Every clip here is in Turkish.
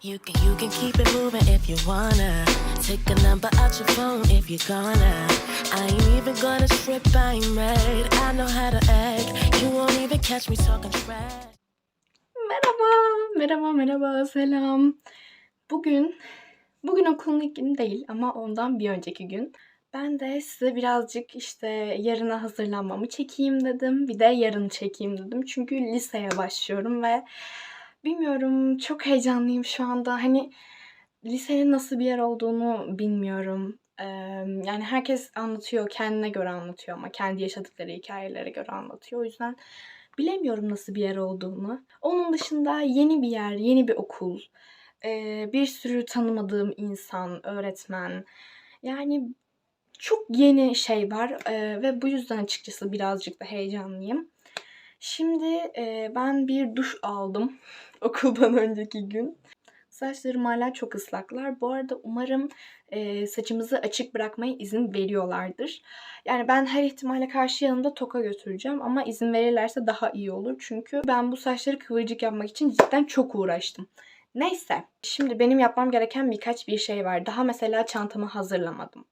You can you can keep it moving if you wanna. Take a number out your phone if you're gonna. I ain't even gonna strip, I ain't mad. I know how to act. You won't even catch me talking trash. Merhaba, merhaba, merhaba, selam. Bugün, bugün okulun ilk günü değil ama ondan bir önceki gün. Ben de size birazcık işte yarına hazırlanmamı çekeyim dedim. Bir de yarın çekeyim dedim. Çünkü liseye başlıyorum ve bilmiyorum çok heyecanlıyım şu anda. Hani lisenin nasıl bir yer olduğunu bilmiyorum. Ee, yani herkes anlatıyor, kendine göre anlatıyor ama kendi yaşadıkları hikayelere göre anlatıyor. O yüzden bilemiyorum nasıl bir yer olduğunu. Onun dışında yeni bir yer, yeni bir okul, ee, bir sürü tanımadığım insan, öğretmen. Yani çok yeni şey var ee, ve bu yüzden açıkçası birazcık da heyecanlıyım. Şimdi e, ben bir duş aldım okuldan önceki gün. Saçlarım hala çok ıslaklar. Bu arada umarım e, saçımızı açık bırakmaya izin veriyorlardır. Yani ben her ihtimale karşı yanımda toka götüreceğim ama izin verirlerse daha iyi olur. Çünkü ben bu saçları kıvırcık yapmak için cidden çok uğraştım. Neyse, şimdi benim yapmam gereken birkaç bir şey var. Daha mesela çantamı hazırlamadım.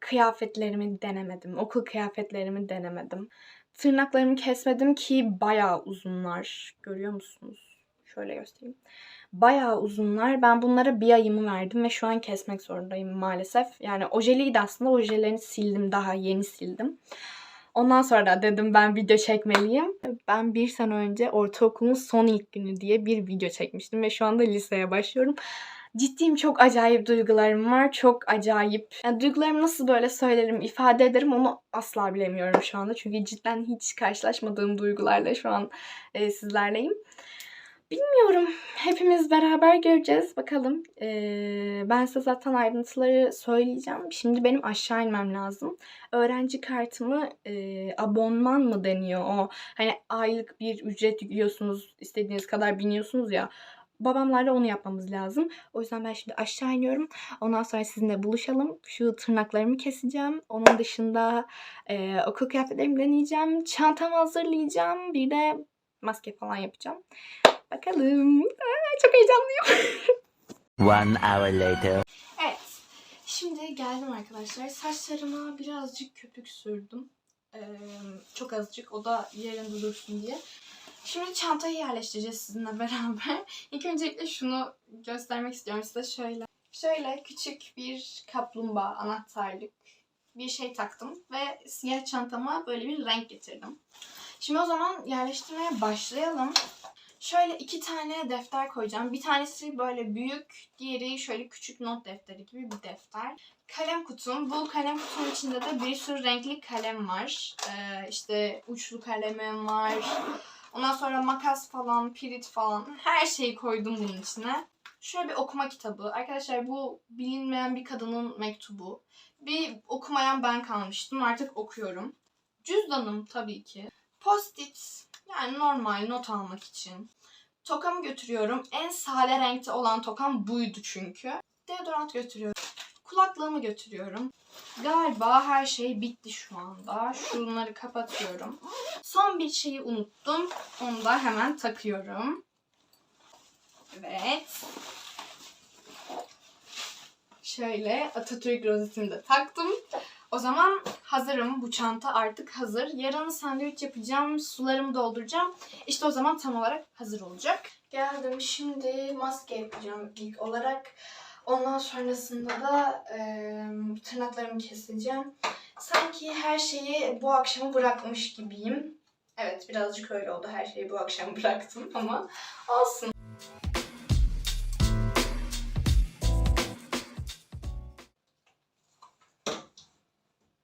Kıyafetlerimi denemedim. Okul kıyafetlerimi denemedim. Tırnaklarımı kesmedim ki bayağı uzunlar. Görüyor musunuz? Şöyle göstereyim. Bayağı uzunlar. Ben bunlara bir ayımı verdim ve şu an kesmek zorundayım maalesef. Yani ojeliydi aslında. Ojelerini sildim. Daha yeni sildim. Ondan sonra da dedim ben video çekmeliyim. Ben bir sene önce ortaokulun son ilk günü diye bir video çekmiştim ve şu anda liseye başlıyorum. Ciddiyim çok acayip duygularım var. Çok acayip. Yani duygularımı nasıl böyle söylerim, ifade ederim onu asla bilemiyorum şu anda. Çünkü cidden hiç karşılaşmadığım duygularla şu an e, sizlerleyim. Bilmiyorum. Hepimiz beraber göreceğiz. Bakalım. Ee, ben size zaten ayrıntıları söyleyeceğim. Şimdi benim aşağı inmem lazım. Öğrenci kartımı e, abonman mı deniyor o? Hani aylık bir ücret yüklüyorsunuz. istediğiniz kadar biniyorsunuz ya. Babamlarla onu yapmamız lazım. O yüzden ben şimdi aşağı iniyorum. Ondan sonra sizinle buluşalım. Şu tırnaklarımı keseceğim. Onun dışında e, okul kıyafetlerimi deneyeceğim. Çantamı hazırlayacağım. Bir de maske falan yapacağım. Bakalım. Aa, çok heyecanlıyım. One hour later. evet. Şimdi geldim arkadaşlar. Saçlarıma birazcık köpük sürdüm. Ee, çok azıcık. O da yerinde dursun diye. Şimdi çantayı yerleştireceğiz sizinle beraber. İlk öncelikle şunu göstermek istiyorum size şöyle. Şöyle küçük bir kaplumbağa anahtarlık bir şey taktım ve siyah çantama böyle bir renk getirdim. Şimdi o zaman yerleştirmeye başlayalım. Şöyle iki tane defter koyacağım. Bir tanesi böyle büyük, diğeri şöyle küçük not defteri gibi bir defter. Kalem kutum. Bu kalem kutunun içinde de bir sürü renkli kalem var. Ee, işte uçlu kalemim var. Ondan sonra makas falan, pirit falan her şeyi koydum bunun içine. Şöyle bir okuma kitabı. Arkadaşlar bu bilinmeyen bir kadının mektubu. Bir okumayan ben kalmıştım. Artık okuyorum. Cüzdanım tabii ki. Post-it. Yani normal not almak için. Tokamı götürüyorum. En sade renkte olan tokam buydu çünkü. Deodorant götürüyorum. Kulaklığımı götürüyorum. Galiba her şey bitti şu anda. Şunları kapatıyorum. Son bir şeyi unuttum. Onu da hemen takıyorum. Evet. Şöyle Atatürk rozetini de taktım. O zaman hazırım. Bu çanta artık hazır. Yarın sandviç yapacağım. Sularımı dolduracağım. İşte o zaman tam olarak hazır olacak. Geldim. Şimdi maske yapacağım ilk olarak. Ondan sonrasında da e, tırnaklarımı keseceğim. Sanki her şeyi bu akşama bırakmış gibiyim. Evet birazcık öyle oldu. Her şeyi bu akşam bıraktım ama olsun.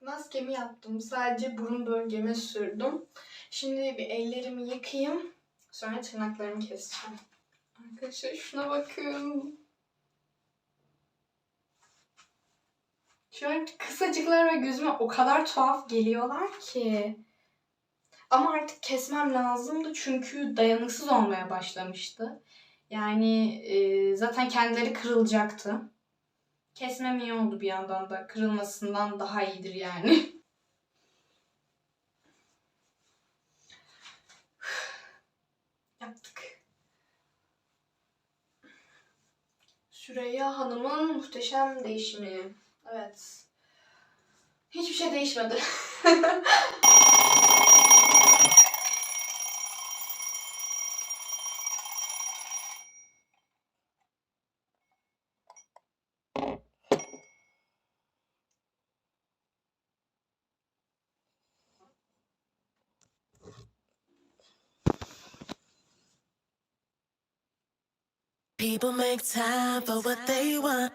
Maskemi yaptım. Sadece burun bölgeme sürdüm. Şimdi bir ellerimi yıkayayım. Sonra tırnaklarımı keseceğim. Arkadaşlar şuna bakın. Şu kısacıklar ve gözüme o kadar tuhaf geliyorlar ki. Ama artık kesmem lazımdı çünkü dayanıksız olmaya başlamıştı. Yani e, zaten kendileri kırılacaktı. Kesmem iyi oldu bir yandan da. Kırılmasından daha iyidir yani. Yaptık. Süreyya Hanım'ın muhteşem değişimi. Evet. Hiçbir şey değişmedi. People make time for what they want.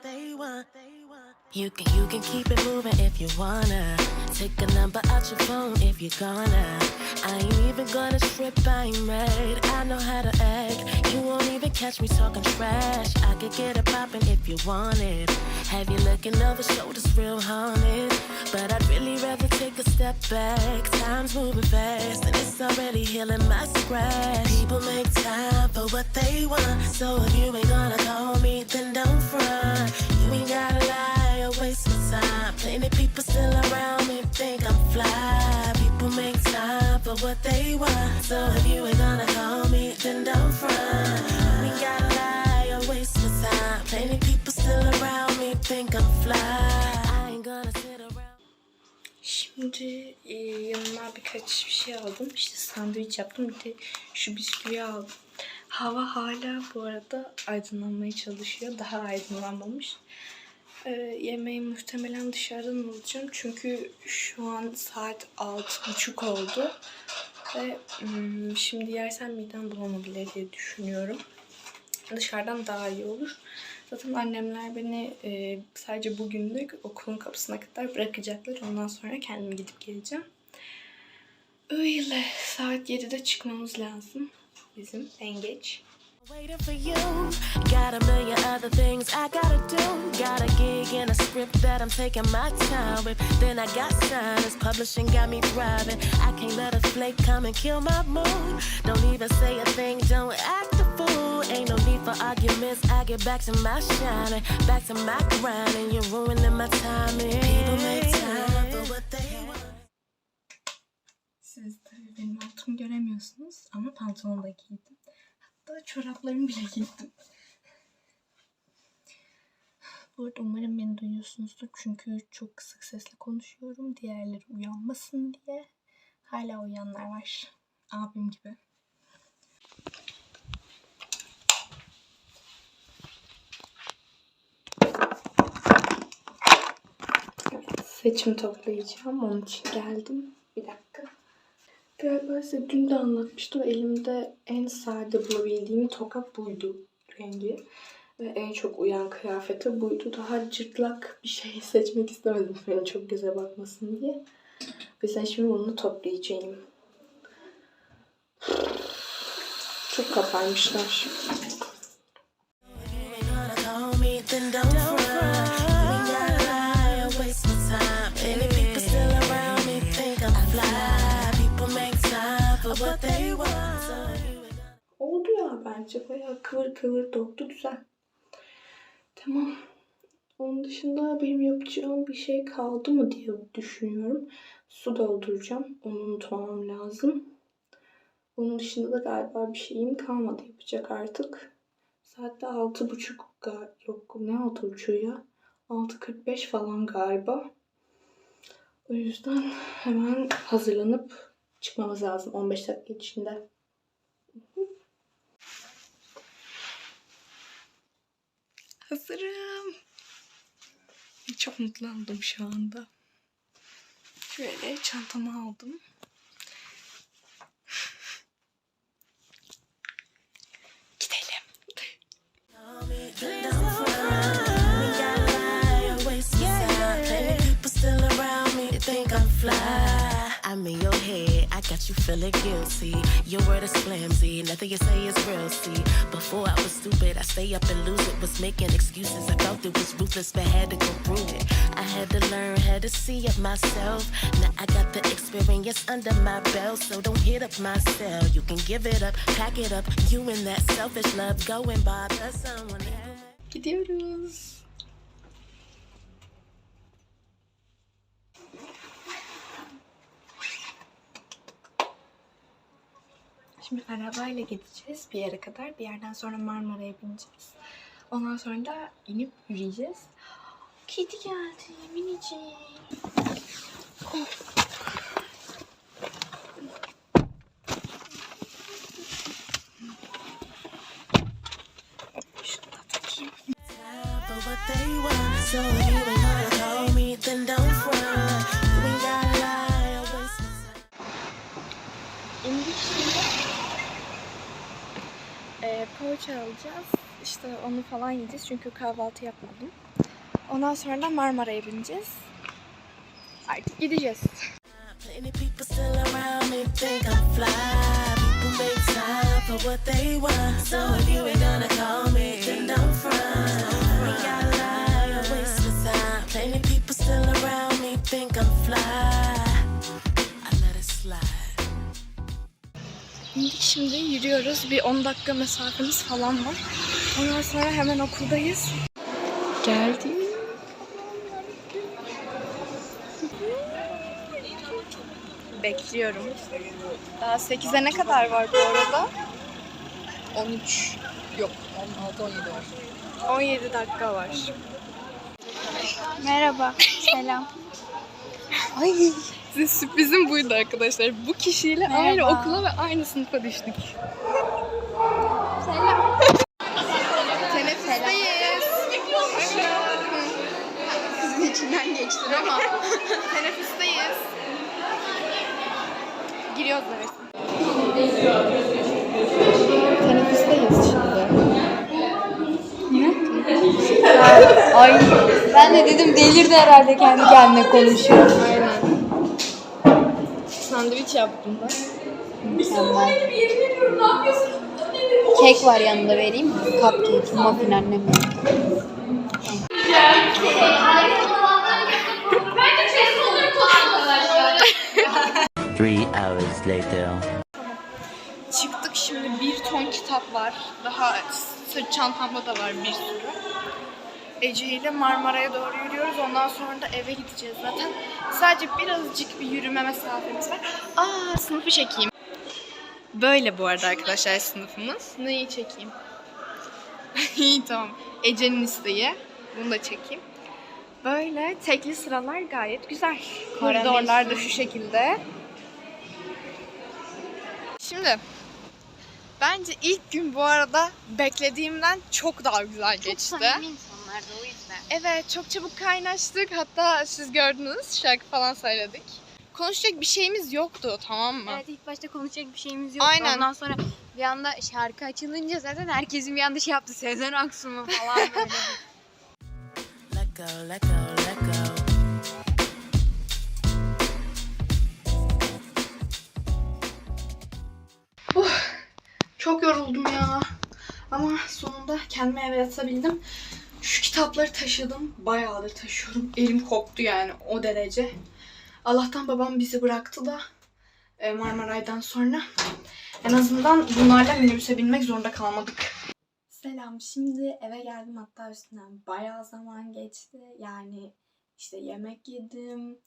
You can you can keep it moving if you wanna. Take a number out your phone if you're gonna. I ain't even gonna strip, I ain't mad. I know how to act. You won't even catch me talking trash. I could get it poppin' if you want it. Have you looking over shoulders real haunted? But I'd really rather take a step back. Time's moving fast and it's already healing my scratch. People make time for what they want. So if you ain't gonna call me, then don't front. You ain't gotta lie or waste my time. Plenty people still around me think I'm fly. People make time for what they want. So if you ain't gonna call me, then don't front. Ain't gotta lie or waste my time. Plenty people still around me think I'm fly. I. Şimdi e, yanıma birkaç bir şey aldım. İşte sandviç yaptım. Bir de şu bisküvi aldım. Hava hala bu arada aydınlanmaya çalışıyor. Daha aydınlanmamış. E, yemeği muhtemelen dışarıdan alacağım. Çünkü şu an saat altı buçuk oldu. Ve hmm, şimdi yersem midem bulanabilir diye düşünüyorum. Dışarıdan daha iyi olur. Zaten annemler beni e, sadece bugünlük okulun kapısına kadar bırakacaklar. Ondan sonra kendim gidip geleceğim. Öyle. Saat 7'de çıkmamız lazım. Bizim en geç. Waiting for you. Got a million other things I gotta do. Got a gig and a script that I'm taking my time with. Then I got signers, publishing got me thriving. I can't let a flake come and kill my mood. Don't even say a thing, don't act a fool. Ain't no need for arguments. I get back to my shining, back to my grind, and you're ruining my timing. People make time for what they want. Siz tabii benim altımı göremiyorsunuz ama pantolon da giydim. Hatta çoraplarımı bile giydim. Bu arada umarım beni duyuyorsunuzdur çünkü çok kısık sesle konuşuyorum. Diğerleri uyanmasın diye. Hala uyanlar var. Abim gibi. Seçim toplayacağım. Onun için geldim. Bir dakika. Galiba size dün de anlatmıştım. Elimde en sade bulabildiğim toka buydu rengi. Ve en çok uyan kıyafeti buydu. Daha cırtlak bir şey seçmek istemedim. Beni çok göze bakmasın diye. O yüzden şimdi bunu toplayacağım. Çok kaparmışlar. What they want. Oldu ya bence. Bayağı kıvır kıvır doldu. Güzel. Tamam. Onun dışında benim yapacağım bir şey kaldı mı diye düşünüyorum. Su dolduracağım. Onu unutmamam lazım. Onun dışında da galiba bir şeyim kalmadı yapacak artık. Saatte altı buçuk ga- yok ne altı buçuğu ya? 6.45 falan galiba. O yüzden hemen hazırlanıp çıkmamız lazım 15 dakika içinde. Hazırım. Çok mutlu oldum şu anda. Şöyle çantamı aldım. Gidelim. I'm in your head, I got you feeling guilty. Your word is flimsy, nothing you say is real. See, before I was stupid, I stay up and lose it. Was making excuses, I felt it was ruthless, but had to go through it. I had to learn how to see it myself. Now I got the experience under my belt, so don't hit up my cell. You can give it up, pack it up. You and that selfish love, going and bother someone. Gidiyoruz. Şimdi arabayla gideceğiz bir yere kadar. Bir yerden sonra Marmara'ya bineceğiz. Ondan sonra da inip yürüyeceğiz. Kedi geldi minicik. Time. İndik şimdi. Ee, poğaça alacağız. İşte onu falan yiyeceğiz çünkü kahvaltı yapmadım. Ondan sonra da Marmara'ya bineceğiz. Artık gideceğiz. Plenty people still around me think I'm fly. İndik şimdi yürüyoruz. Bir 10 dakika mesafemiz falan var. Ondan sonra hemen okuldayız. Geldim. Bekliyorum. Daha 8'e ne kadar var bu arada? 13. Yok 16 17 var. 17 dakika var. Merhaba. Selam. Ay size sürprizim buydu arkadaşlar. Bu kişiyle aynı Merhaba. okula ve aynı sınıfa düştük. Selam. Teneffüsteyiz. Kızın içinden geçtin ama. Teneffüsteyiz. Giriyoruz evet. Teneffüsteyiz şimdi. Ay ben de dedim delirdi herhalde kendi kendine konuşuyor. Aynen. Sandviç yaptım ben. Mükemmel. Kek var yanında vereyim mi? Cupcake, muffin annem yaptı. Three hours later. Çıktık şimdi bir ton kitap var. Daha sırt çantamda da var bir sürü. Ece ile Marmara'ya doğru yürüyoruz. Ondan sonra da eve gideceğiz zaten. Sadece birazcık bir yürüme mesafemiz var. Aa sınıfı çekeyim. Böyle bu arada arkadaşlar sınıfımız. Neyi çekeyim? İyi tamam. Ece'nin isteği. Bunu da çekeyim. Böyle tekli sıralar gayet güzel. Koridorlar da şu şekilde. Şimdi bence ilk gün bu arada beklediğimden çok daha güzel geçti. İnsanlardı o yüzden. Evet çok çabuk kaynaştık. Hatta siz gördünüz şarkı falan söyledik. Konuşacak bir şeyimiz yoktu tamam mı? Evet ilk başta konuşacak bir şeyimiz yoktu. Aynen. Ondan sonra bir anda şarkı açılınca zaten herkesin bir anda şey yaptı. Sezen Aksu mu falan böyle. Let go, let go, let go. Çok yoruldum ya. Ama sonunda kendime eve yatabildim. Şu kitapları taşıdım. Bayağıdır taşıyorum. Elim koptu yani o derece. Allah'tan babam bizi bıraktı da e, Marmaray'dan sonra. En azından bunlarla minibüse binmek zorunda kalmadık. Selam. Şimdi eve geldim hatta üstünden bayağı zaman geçti. Yani işte yemek yedim.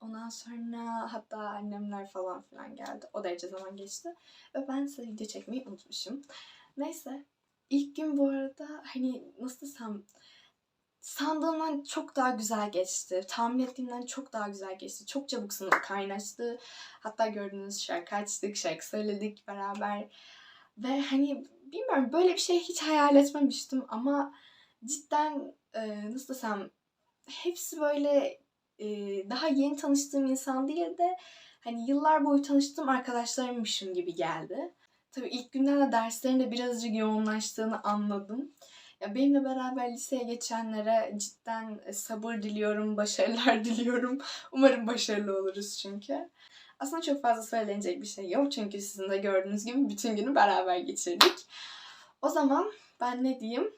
Ondan sonra hatta annemler falan filan geldi. O derece zaman geçti. Ve ben size video çekmeyi unutmuşum. Neyse. İlk gün bu arada hani nasıl desem sandığımdan çok daha güzel geçti. Tahmin ettiğimden çok daha güzel geçti. Çok çabuk sınıf kaynaştı. Hatta gördüğünüz şarkı açtık, şarkı söyledik beraber. Ve hani bilmiyorum böyle bir şey hiç hayal etmemiştim ama cidden e, nasıl desem hepsi böyle e, daha yeni tanıştığım insan değil de hani yıllar boyu tanıştığım arkadaşlarımmışım gibi geldi. Tabii ilk günden de derslerin de birazcık yoğunlaştığını anladım. Ya benimle beraber liseye geçenlere cidden e, sabır diliyorum, başarılar diliyorum. Umarım başarılı oluruz çünkü. Aslında çok fazla söylenecek bir şey yok çünkü sizin de gördüğünüz gibi bütün günü beraber geçirdik. O zaman ben ne diyeyim?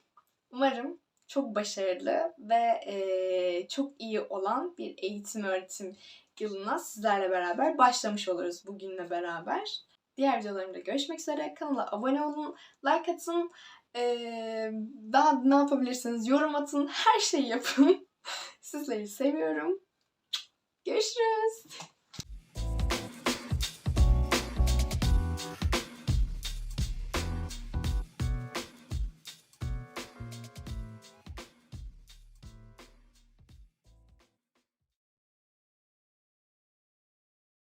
Umarım çok başarılı ve eee, çok iyi olan bir eğitim öğretim yılına sizlerle beraber başlamış oluruz bugünle beraber. Diğer videolarımda görüşmek üzere. Kanala abone olun, like atın. Ee, daha ne yapabilirsiniz? Yorum atın. Her şeyi yapın. Sizleri seviyorum. Görüşürüz.